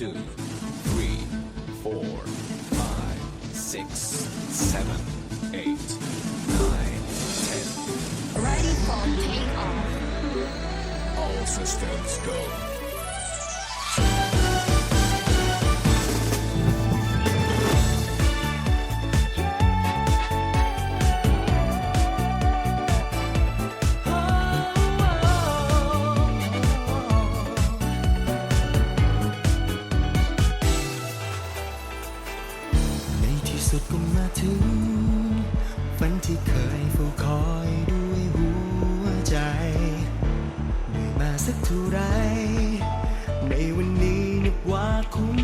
two, three, four, five, six, seven, eight, nine, ten. Ready for takeoff. All systems go. สุดก็มาถึงฝันที่เคยเฝ้าคอยด้วยหัวใจเหนื่อยมาสักเท่าไร ในวันนี้นึกว่าคุ้ม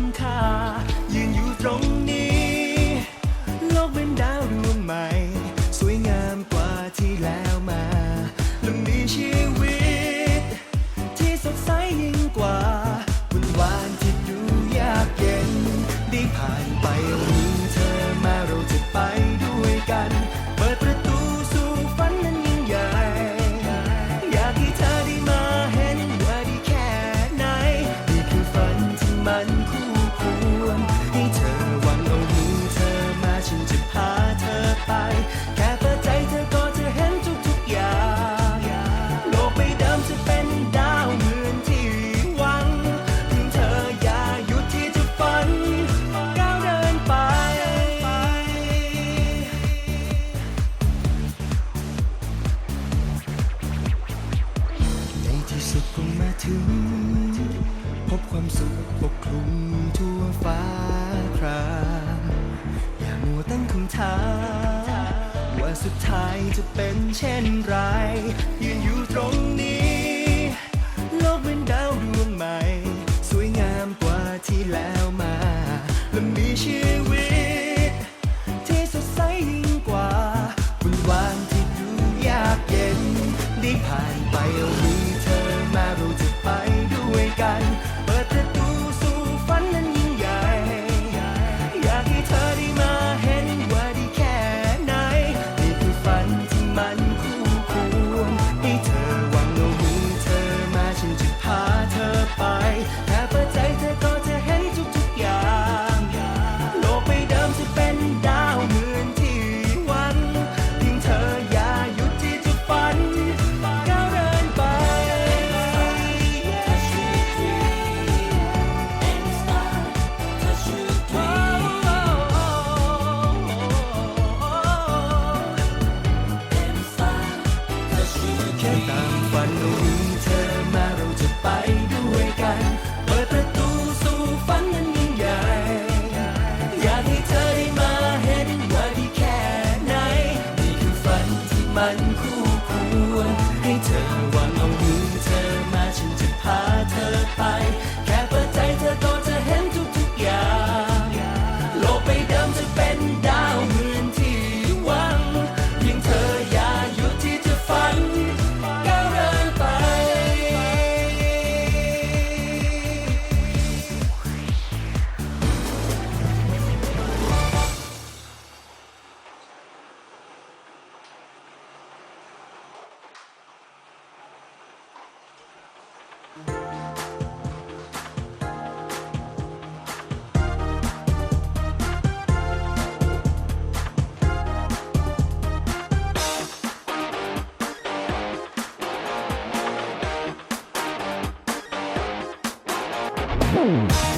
สุขปกคลุมทั่วฟ้าครามอย่ามัวตั้งคำถามว่าสุดท้ายจะเป็นเช่นไร ยืนอยู่ตรงนี้ โลกเป็นดาวดวงใหม่ สวยงามกว่าที่แล้วมา และมีชีวิต ที่สดใสยิ่งกว่าวันวานที่ดูยากเย็น ได้ผ่านไป tan panuri Ooh.